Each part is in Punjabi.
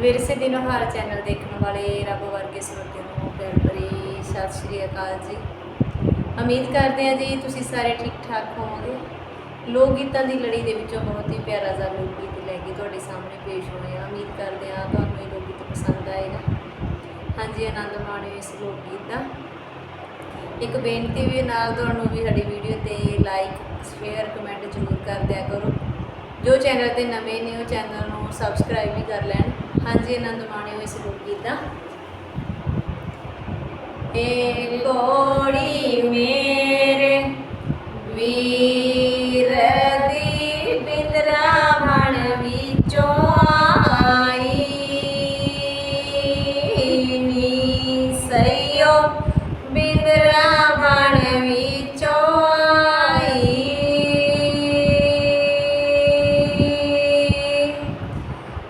ਵਿਰਸੇ ਦੀ ਨੁਹਾਰ ਚੈਨਲ ਦੇਖਣ ਵਾਲੇ ਰੱਬ ਵਰਗੇ ਸਰੋਤਿਆਂ ਨੂੰ ਪਿਆਰ ਭਰੀ ਸਤਿ ਸ਼੍ਰੀ ਅਕਾਲ ਜੀ। ਉਮੀਦ ਕਰਦੇ ਹਾਂ ਜੀ ਤੁਸੀਂ ਸਾਰੇ ਠੀਕ ਠਾਕ ਹੋਵੋਗੇ। ਲੋਕ ਗੀਤਾਂ ਦੀ ਲੜੀ ਦੇ ਵਿੱਚੋਂ ਬਹੁਤ ਹੀ ਪਿਆਰਾ ਜਿਹਾ ਲੋਕ ਗੀਤ ਲੈ ਕੇ ਤੁਹਾਡੇ ਸਾਹਮਣੇ ਪੇਸ਼ ਹੋਏ ਹਾਂ। ਉਮੀਦ ਕਰਦੇ ਹਾਂ ਤੁਹਾਨੂੰ ਇਹ ਲੋਕ ਗੀਤ ਪਸੰਦ ਆਏਗਾ। ਹਾਂਜੀ, ਆਨੰਦ ਮਾਣਿਓ ਇਸ ਲੋਕ ਗੀਤ ਦਾ ਇੱਕ ਬੇਨਤੀ ਵੀ ਨਾਲ ਤੁਹਾਨੂੰ ਵੀ ਸਾਡੀ ਵੀਡੀਓ ਤੇ ਲਾਈਕ ਸ਼ੇਅਰ ਕਮੈਂਟ ਜ਼ਰੂਰ ਕਰ ਦਿਆ ਕਰੋ। ਜੋ ਚੈਨਲ ਤੇ ਨਵੇਂ ਨੇ, ਉਹ ਚੈਨਲ ਨੂੰ ਸਬਸਕ੍ਰਾਈਬ ਵੀ ਕਰ ਲੈਣ। ਹਾਂਜੀ, ਆਨੰਦ ਮਾਣਿਓ ਇਸ ਲੋਕ ਗੀਤ ਦਾ। ਏ ਕੋੜੀ ਮੇਰੇ ਵੀਰ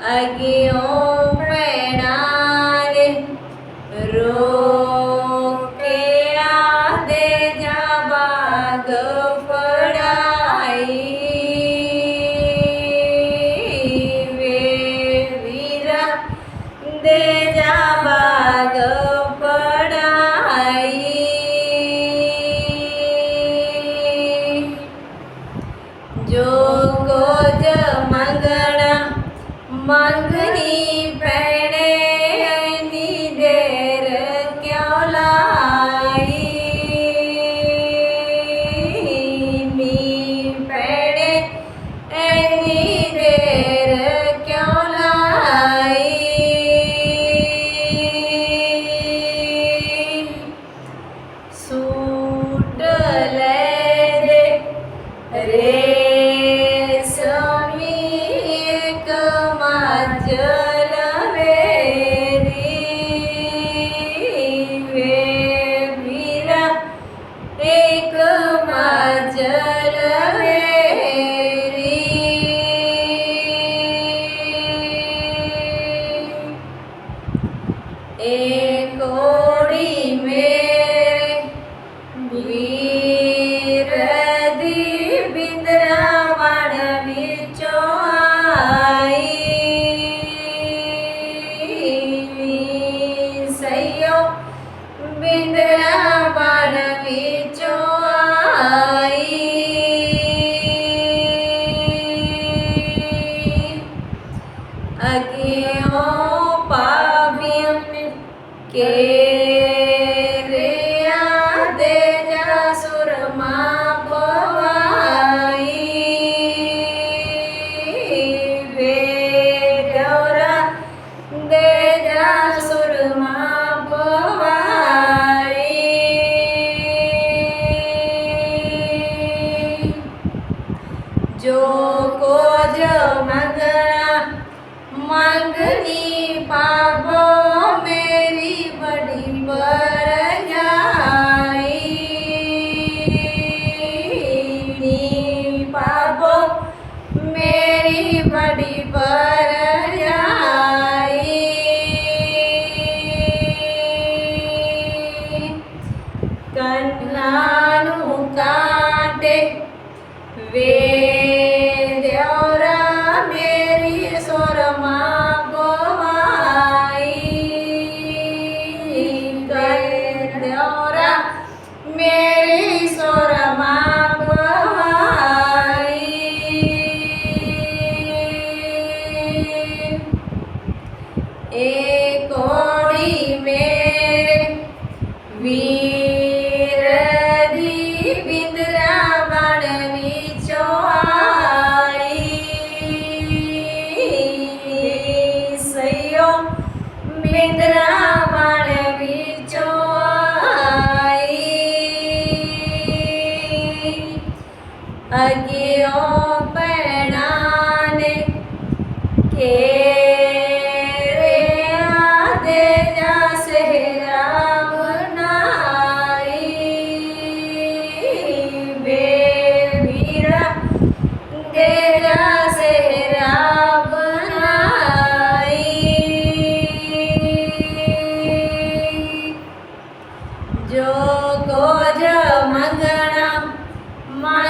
아기요. ਕਿਉਂ ਲਾਈ ਸੂਟ ਲੈ ਦੇ ਰੇ ਸਮੀ ਕਮਾਜ જો કોજ મગરા મગની પાપ ਅਗਿਓ ਪੈਣਾ ਨੇ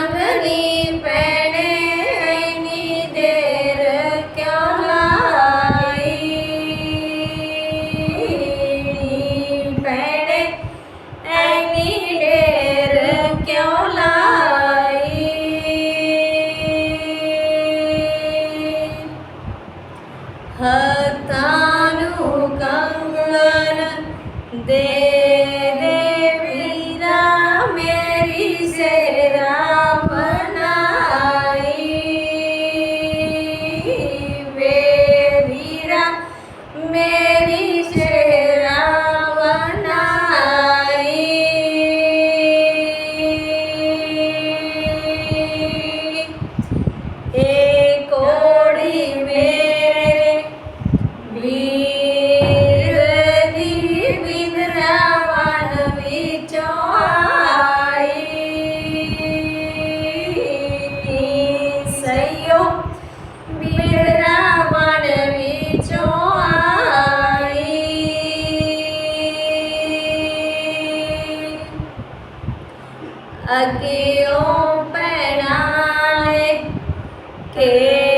ஆண்டவரே सके ओ पढ़ाए के